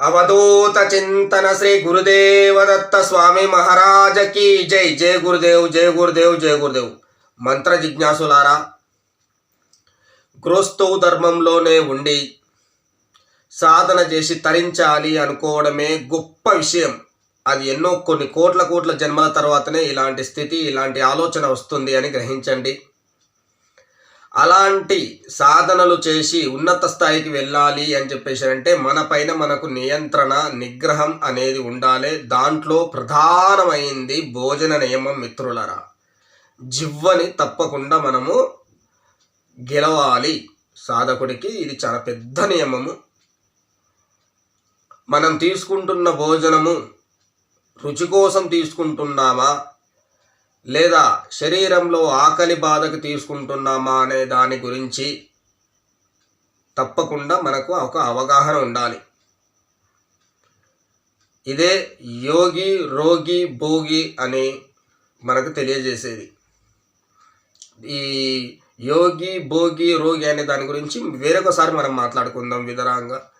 అవధూత చింతన శ్రీ గురుదేవదత్త స్వామి మహారాజకి జై. జయ గురుదేవ్ జయ గురుదేవ్ జయ గురుదేవ్. మంత్ర జిజ్ఞాసులారా గృహస్థు ధర్మంలోనే ఉండి సాధన చేసి తరించాలి అనుకోవడమే గొప్ప విషయం. అది ఎన్నో కొన్ని కోట్ల కోట్ల జన్మల తర్వాతనే ఇలాంటి స్థితి ఇలాంటి ఆలోచన వస్తుంది అని గ్రహించండి. అలాంటి సాధనలు చేసి ఉన్నత స్థాయికి వెళ్ళాలి అని చెప్పేసి అంటే మన పైన మనకు నియంత్రణ నిగ్రహం అనేది ఉండాలి. దాంట్లో ప్రధానమైంది భోజన నియమం మిత్రులరా. జివ్వని తప్పకుండా మనము గెలవాలి. సాధకుడికి ఇది చాలా పెద్ద నియమము. మనం తీసుకుంటున్న భోజనము రుచి కోసం తీసుకుంటున్నామా? లేదా శరీరంలో ఆకలి బాధకు తీసుకుంటున్నామా అనే దాని గురించి తప్పకుండా మనకు ఒక అవగాహన ఉండాలి. ఇదే యోగి రోగి భోగి అని మనకు తెలియజేసేది. ఈ యోగి భోగి రోగి అనే దాని గురించి వేరొకసారి మనం మాట్లాడుకుందాం విధంగా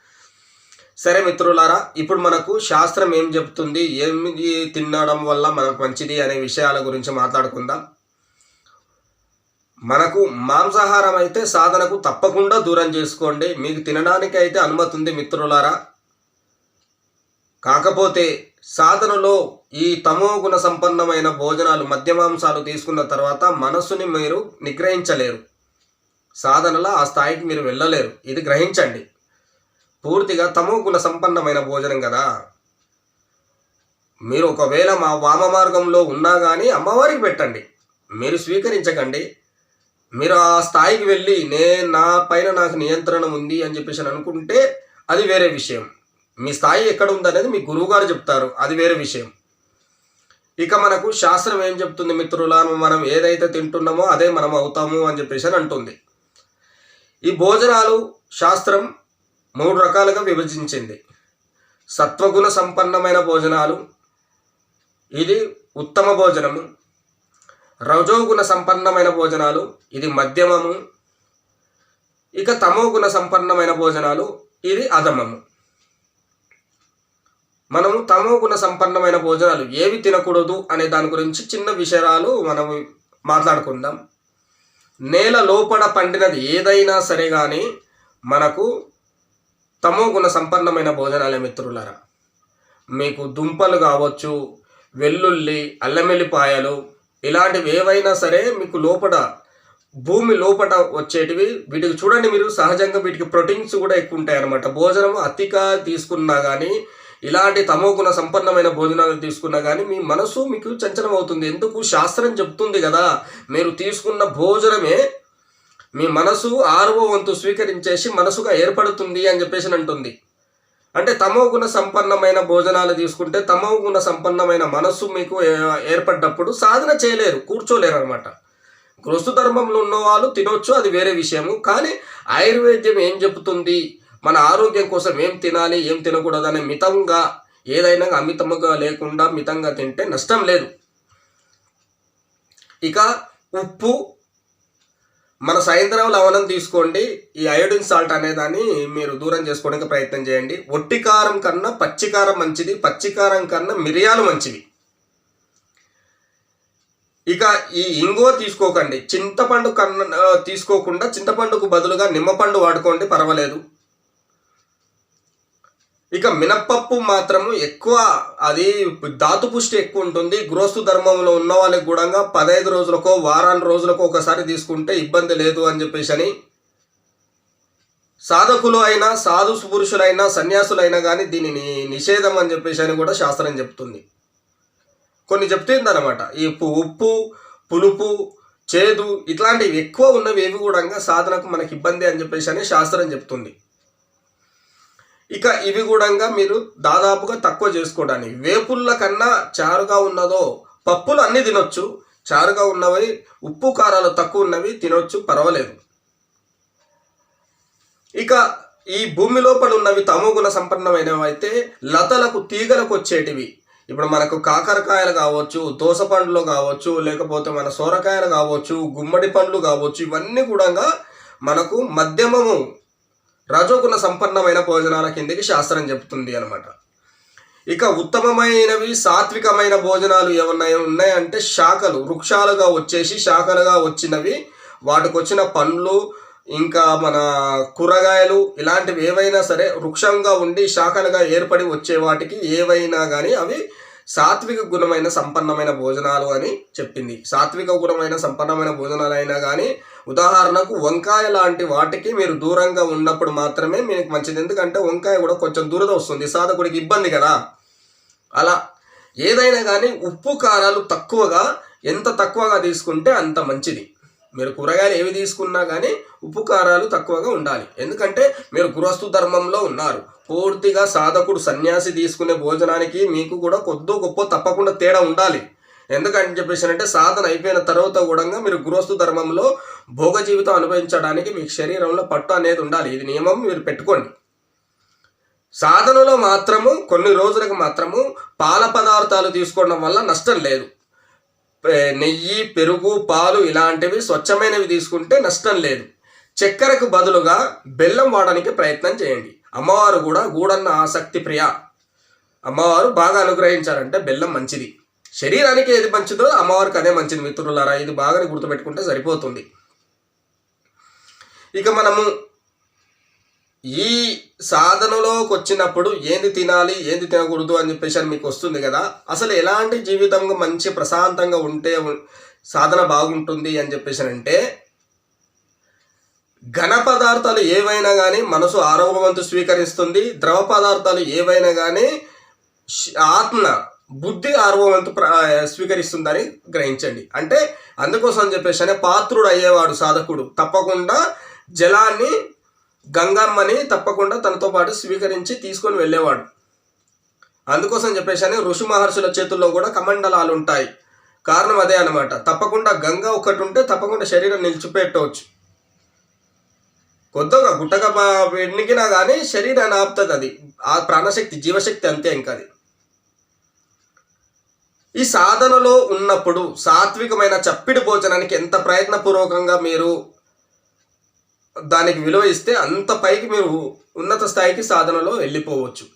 సరే మిత్రులారా ఇప్పుడు మనకు శాస్త్రం ఏం చెప్తుంది ఏమి తినడం వల్ల మనకు మంచిది అనే విషయాల గురించి మాట్లాడుకుందాం. మనకు మాంసాహారం అయితే సాధనకు తప్పకుండా దూరం చేసుకోండి. మీకు తినడానికి అయితే అనుమతి ఉంది మిత్రులారా. కాకపోతే సాధనలో ఈ తమో గుణ సంపన్నమైన భోజనాలు మద్యమాంసాలు తీసుకున్న తర్వాత మనస్సుని మీరు నిగ్రహించలేరు. సాధనలో ఆ స్థాయికి మీరు వెళ్ళలేరు. ఇది గ్రహించండి. పూర్తిగా తమో గుణ సంపన్నమైన భోజనం కదా? మీరు ఒకవేళ మా వామ మార్గంలో ఉన్నా కానీ అమ్మవారికి పెట్టండి. మీరు స్వీకరించకండి. మీరు ఆ స్థాయికి వెళ్ళి నే నా పైన నాకు నియంత్రణ ఉంది అని చెప్పేసి అని అనుకుంటే అది వేరే విషయం. మీ స్థాయి ఎక్కడ ఉందనేది మీ గురువుగారు చెప్తారు. అది వేరే విషయం. ఇక మనకు శాస్త్రం ఏం చెప్తుంది మిత్రులను మనం ఏదైతే తింటున్నామో అదే మనం అవుతాము అని చెప్పేసి అని అంటుంది. ఈ భోజనాలు శాస్త్రం మూడు రకాలుగా విభజించింది. సత్వగుణ సంపన్నమైన భోజనాలు. ఇది ఉత్తమ భోజనము. రజోగుణ సంపన్నమైన భోజనాలు. ఇది మధ్యమము. ఇక తమోగుణ సంపన్నమైన భోజనాలు. ఇది అధమము. మనము తమోగుణ సంపన్నమైన భోజనాలు ఏవి తినకూడదు అనే దాని గురించి చిన్న విషయాలు మనం మాట్లాడుకుందాం. నేల లోపల పండినది ఏదైనా సరే కానీ మనకు తమో గుణ సంపన్నమైన భోజనాలే మిత్రులారా మీకు దుంపలు కావచ్చు వెల్లుల్లి అల్లమెల్లిపాయలు ఇలాంటివి ఏవైనా సరే మీకు లోపల భూమి లోపల వచ్చేటివి వీటికి చూడండి మీరు సహజంగా వీటికి ప్రోటీన్స్ కూడా ఎక్కువ ఉంటాయి అనమాట భోజనం అతిగా తీసుకున్నా కానీ ఇలాంటి తమో గుణ సంపన్నమైన భోజనాలు తీసుకున్నా కానీ మీ మనసు మీకు చంచలం అవుతుంది ఎందుకు? శాస్త్రం చెప్తుంది కదా మీరు తీసుకున్న భోజనమే మీ మనసు ఆరవ వంతు స్వీకరించేసి మనసుగా ఏర్పడుతుంది అని చెప్పేసి అంటుంది. అంటే తమో గుణ సంపన్నమైన భోజనాలు తీసుకుంటే తమో గుణ సంపన్నమైన మనస్సు మీకు ఏర్పడ్డప్పుడు సాధన చేయలేరు కూర్చోలేరు అనమాట గృహస్థ ధర్మంలో ఉన్న వాళ్ళు తినొచ్చు అది వేరే విషయము. కానీ ఆయుర్వేద్యం ఏం చెబుతుంది? మన ఆరోగ్యం కోసం ఏం తినాలి ఏం తినకూడదు అనే మితంగా ఏదైనా అమితముగా లేకుండా మితంగా తింటే నష్టం లేదు. ఇక ఉప్పు మన సాయంత్రం లవణం తీసుకోండి. ఈ అయోడిన్ సాల్ట్ అనే దాన్ని మీరు దూరం చేసుకోవడానికి ప్రయత్నం చేయండి. ఒట్టి కారం కన్నా పచ్చికారం మంచిది. పచ్చికారం కన్నా మిరియాలు మంచివి. ఇక ఈ ఇంగువ తీసుకోకండి. చింతపండు కన్నా తీసుకోకుండా చింతపండుకు బదులుగా నిమ్మపండు వాడుకోండి. పర్వాలేదు. ఇక మినప్పప్పు మాత్రము ఎక్కువ అది ధాతు పుష్టి ఎక్కువ ఉంటుంది గృహస్థు ధర్మంలో ఉన్న వాళ్ళకి కూడా పదహైదు రోజులకో వారాన్ని రోజులకో ఒకసారి తీసుకుంటే ఇబ్బంది లేదు అని చెప్పేసి అని సాధకులు అయినా సాధు పురుషులైనా సన్యాసులైనా కానీ దీనిని నిషేధం అని చెప్పేసి అని కూడా శాస్త్రం చెప్తుంది. కొన్ని చెప్తుంది అనమాట ఈ ఉప్పు ఉప్పు పులుపు చేదు ఇట్లాంటివి ఎక్కువ ఉన్నవి ఏవి కూడా సాధనకు మనకి ఇబ్బంది అని చెప్పేసి అని శాస్త్రం చెప్తుంది. ఇక ఇవి కూడా మీరు దాదాపుగా తక్కువ చేసుకోవడానికి. వేపుళ్ళ కన్నా చారుగా ఉన్నదో పప్పులు అన్నీ తినొచ్చు. చారుగా ఉన్నవి ఉప్పు కారాలు తక్కువ ఉన్నవి తినొచ్చు పర్వాలేదు. ఇక ఈ భూమి లోపల ఉన్నవి తమోగుణ సంపన్నమైనవైతే అయితే లతలకు తీగలకు వచ్చేటివి. ఇప్పుడు మనకు కాకరకాయలు కావచ్చు దోస పండ్లు కావచ్చు లేకపోతే మన సొరకాయలు కావచ్చు గుమ్మడి పండ్లు కావచ్చు ఇవన్నీ కూడా మనకు మధ్యమము రజోగుణ సంపన్నమైన భోజనాల కిందకి శాస్త్రం చెప్తుంది అనమాట ఇక ఉత్తమమైనవి సాత్వికమైన భోజనాలు ఏమన్నా ఉన్నాయంటే శాఖలు వృక్షాలుగా వచ్చేసి శాఖలుగా వచ్చినవి వాటికి వచ్చిన పండ్లు ఇంకా మన కూరగాయలు ఇలాంటివి ఏవైనా సరే వృక్షంగా ఉండి శాఖలుగా ఏర్పడి వచ్చే వాటికి ఏవైనా కానీ అవి సాత్విక గుణమైన సంపన్నమైన భోజనాలు అని చెప్పింది. సాత్విక గుణమైన సంపన్నమైన భోజనాలు అయినా కానీ ఉదాహరణకు వంకాయ లాంటి వాటికి మీరు దూరంగా ఉన్నప్పుడు మాత్రమే మీకు మంచిది. ఎందుకంటే వంకాయ కూడా కొంచెం దురద వస్తుంది. సాధకుడికి ఇబ్బంది కదా. అలా ఏదైనా కానీ ఉప్పు కారాలు తక్కువగా ఎంత తక్కువగా తీసుకుంటే అంత మంచిది. మీరు కూరగాయలు ఏవి తీసుకున్నా కానీ ఉప్పు కారాలు తక్కువగా ఉండాలి. ఎందుకంటే మీరు గృహస్థు ధర్మంలో ఉన్నారు. పూర్తిగా సాధకుడు సన్యాసి తీసుకునే భోజనానికి మీకు కూడా కొద్దో గొప్ప తప్పకుండా తేడా ఉండాలి. ఎందుకంటే చెప్పేసి అంటే సాధన అయిపోయిన తర్వాత కూడా మీరు గృహస్థు ధర్మంలో భోగ జీవితం అనుభవించడానికి మీకు శరీరంలో పట్టు అనేది ఉండాలి. ఇది నియమం మీరు పెట్టుకోండి. సాధనలో మాత్రము కొన్ని రోజులకు మాత్రము పాల పదార్థాలు తీసుకోవడం వల్ల నష్టం లేదు. నెయ్యి పెరుగు పాలు ఇలాంటివి స్వచ్ఛమైనవి తీసుకుంటే నష్టం లేదు. చక్కెరకు బదులుగా బెల్లం వాడడానికి ప్రయత్నం చేయండి. అమ్మవారు కూడా గూడన్న ఆసక్తి ప్రియ. అమ్మవారు బాగా అనుగ్రహించారంటే బెల్లం మంచిది. శరీరానికి ఏది మంచిదో అమ్మవారికి అదే మంచిది మిత్రులారా. ఇది బాగా గుర్తుపెట్టుకుంటే సరిపోతుంది. ఇక మనము ఈ సాధనలోకి వచ్చినప్పుడు ఏంది తినాలి ఏంది తినకూడదు అని చెప్పేసి అని మీకు వస్తుంది కదా. అసలు ఎలాంటి జీవితంగా మంచి ప్రశాంతంగా ఉంటే సాధన బాగుంటుంది అని చెప్పేసి అంటే ఘన పదార్థాలు ఏవైనా కానీ మనసు ఆరోగ్యవంతు స్వీకరిస్తుంది ద్రవ పదార్థాలు ఏవైనా కానీ ఆత్మ బుద్ధి ఆరోగ్యవంతు ప్ర స్వీకరిస్తుందని గ్రహించండి. అంటే అందుకోసం అని చెప్పేసి అనే పాత్రుడు అయ్యేవాడు సాధకుడు. తప్పకుండా జలాన్ని గంగమ్మని తప్పకుండా తనతో పాటు స్వీకరించి తీసుకొని వెళ్ళేవాడు. అందుకోసం చెప్పేసి అని ఋషి మహర్షుల చేతుల్లో కూడా కమండలాలు ఉంటాయి కారణం అదే అనమాట తప్పకుండా గంగ ఒకటి ఉంటే తప్పకుండా శరీరం నిలిచిపెట్టవచ్చు కొద్దిగా గుట్టగా ఎన్నికినా కానీ శరీరాన్ని ఆపుతుంది అది. ఆ ప్రాణశక్తి జీవశక్తి అంతే ఇంకా అది. ఈ సాధనలో ఉన్నప్పుడు సాత్వికమైన చప్పిడి భోజనానికి ఎంత ప్రయత్నపూర్వకంగా మీరు దానికి విలువ ఇస్తే అంత పైకి మీరు ఉన్నత స్థాయికి సాధనలో వెళ్ళిపోవచ్చు.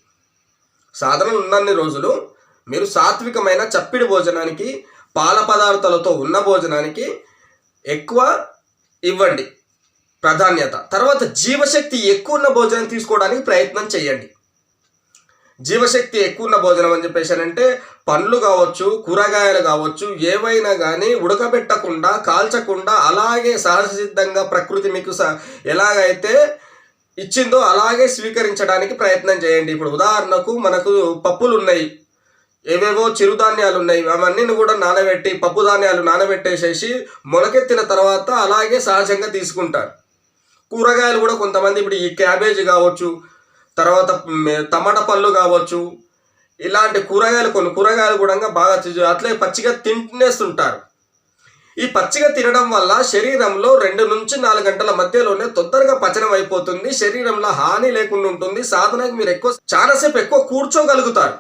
సాధన ఉన్నన్ని రోజులు మీరు సాత్వికమైన చప్పిడి భోజనానికి పాల పదార్థాలతో ఉన్న భోజనానికి ఎక్కువ ఇవ్వండి. ప్రాధాన్యత. తర్వాత జీవశక్తి ఎక్కువ ఉన్న భోజనం తీసుకోవడానికి ప్రయత్నం చేయండి. జీవశక్తి ఎక్కువ ఉన్న భోజనం అని చెప్పేసి అంటే పండ్లు కావచ్చు కూరగాయలు కావచ్చు ఏవైనా కానీ ఉడకబెట్టకుండా కాల్చకుండా అలాగే సహజ సిద్ధంగా ప్రకృతి మీకు స ఎలాగైతే ఇచ్చిందో అలాగే స్వీకరించడానికి ప్రయత్నం చేయండి. ఇప్పుడు ఉదాహరణకు మనకు పప్పులు ఉన్నాయి ఏవేవో చిరుధాన్యాలు ఉన్నాయి అవన్నీ కూడా నానబెట్టి పప్పు ధాన్యాలు నానబెట్టేసేసి మొలకెత్తిన తర్వాత అలాగే సహజంగా తీసుకుంటారు. కూరగాయలు కూడా కొంతమంది ఇప్పుడు ఈ క్యాబేజీ కావచ్చు తర్వాత టమాటా పళ్ళు కావచ్చు ఇలాంటి కూరగాయలు కొన్ని కూరగాయలు కూడా బాగా అట్లే పచ్చిగా తింటేస్తుంటారు. ఈ పచ్చిగా తినడం వల్ల శరీరంలో రెండు నుంచి నాలుగు గంటల మధ్యలోనే తొందరగా పచనం అయిపోతుంది శరీరంలో హాని లేకుండా ఉంటుంది సాధనకు మీరు ఎక్కువ చాలాసేపు ఎక్కువ కూర్చోగలుగుతారు.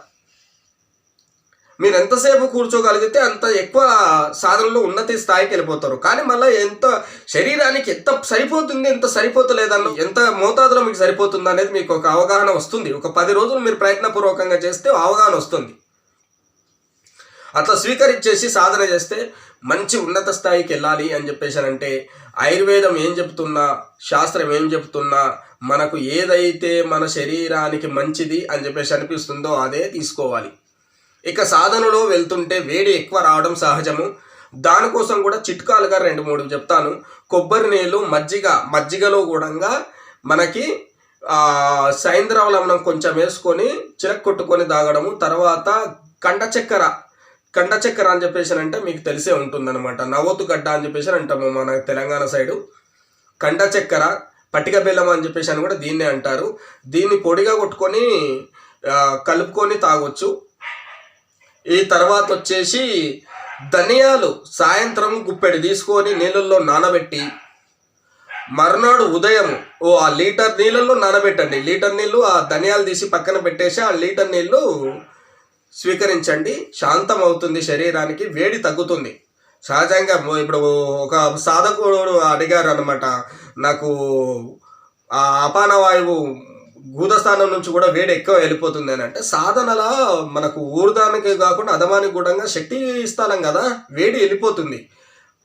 మీరు ఎంతసేపు కూర్చోగలిగితే అంత ఎక్కువ సాధనలో ఉన్నతి స్థాయికి వెళ్ళిపోతారు. కానీ మళ్ళీ ఎంత శరీరానికి ఎంత సరిపోతుంది ఎంత సరిపోతలేదన్న ఎంత మోతాదులో మీకు సరిపోతుంది అనేది మీకు ఒక అవగాహన వస్తుంది. ఒక పది రోజులు మీరు ప్రయత్నపూర్వకంగా చేస్తే అవగాహన వస్తుంది. అట్లా స్వీకరించేసి సాధన చేస్తే మంచి ఉన్నత స్థాయికి వెళ్ళాలి అని చెప్పేసినంటే ఆయుర్వేదం ఏం చెప్తున్నా శాస్త్రం ఏం చెప్తున్నా మనకు ఏదైతే మన శరీరానికి మంచిది అని చెప్పేసి అనిపిస్తుందో అదే తీసుకోవాలి. ఇక సాధనలో వెళ్తుంటే వేడి ఎక్కువ రావడం సహజము. దానికోసం కూడా చిట్కాలుగా రెండు మూడు చెప్తాను. కొబ్బరి నీళ్ళు మజ్జిగ మజ్జిగలో కూడా మనకి ఆ, సైంద్రవలమనం కొంచెం వేసుకొని చిరక్ కొట్టుకొని తాగడము. తర్వాత కండ చక్కెర కండ చక్కెర అని చెప్పేసి అంటే మీకు తెలిసే ఉంటుందన్నమాట. నవ్వొత్తు గడ్డ అని చెప్పేసి అంటాము మన తెలంగాణ సైడు. కండ చక్కెర పట్టిక బెల్లం అని చెప్పేసి అని కూడా దీన్నే అంటారు. దీన్ని పొడిగా కొట్టుకొని కలుపుకొని తాగొచ్చు. ఈ తర్వాత వచ్చేసి ధనియాలు సాయంత్రం గుప్పెడు తీసుకొని నీళ్ళల్లో నానబెట్టి మర్నాడు ఉదయం ఓ ఆ లీటర్ నీళ్ళల్లో నానబెట్టండి. లీటర్ నీళ్ళు ఆ ధనియాలు తీసి పక్కన పెట్టేసి ఆ లీటర్ నీళ్ళు స్వీకరించండి. శాంతం అవుతుంది శరీరానికి వేడి తగ్గుతుంది. సహజంగా ఇప్పుడు ఒక సాధకుడు అడిగారు అనమాట నాకు ఆ అపాన వాయువు నుంచి కూడా వేడి ఎక్కువ వెళ్ళిపోతుంది అని అంటే సాధనల మనకు ఊర్ధానికి కాకుండా అధమానికి కూడా శక్తి ఇస్తాం కదా వేడి వెళ్ళిపోతుంది.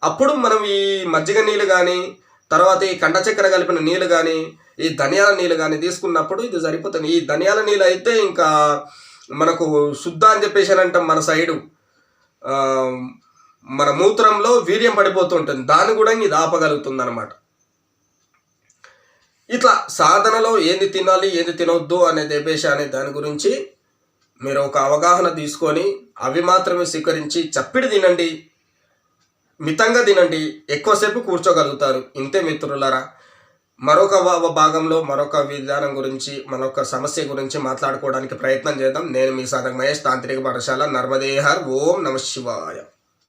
అప్పుడు మనం ఈ మజ్జిగ నీళ్ళు కానీ తర్వాత ఈ కండ చక్కెర కలిపిన నీళ్ళు కానీ ఈ ధనియాల నీళ్ళు కానీ తీసుకున్నప్పుడు ఇది సరిపోతుంది. ఈ ధనియాల నీళ్ళు అయితే ఇంకా మనకు శుద్ధ అని చెప్పేసి అని అంటాం మన సైడు. మన మూత్రంలో వీర్యం పడిపోతుంటుంది దాన్ని కూడా ఇది ఆపగలుగుతుంది అనమాట ఇట్లా సాధనలో ఏది తినాలి ఏది తినొద్దు అనే దేపేష అనే దాని గురించి మీరు ఒక అవగాహన తీసుకొని అవి మాత్రమే స్వీకరించి చప్పిడి తినండి మితంగా తినండి ఎక్కువసేపు కూర్చోగలుగుతారు. ఇంతే మిత్రులారా మరొక భాగంలో మరొక విధానం గురించి మరొక సమస్య గురించి మాట్లాడుకోవడానికి ప్రయత్నం చేద్దాం. నేను మీ సాధక మహేష్ తాంత్రిక పాఠశాల నర్మదేహర్. ఓం నమ శివాయ.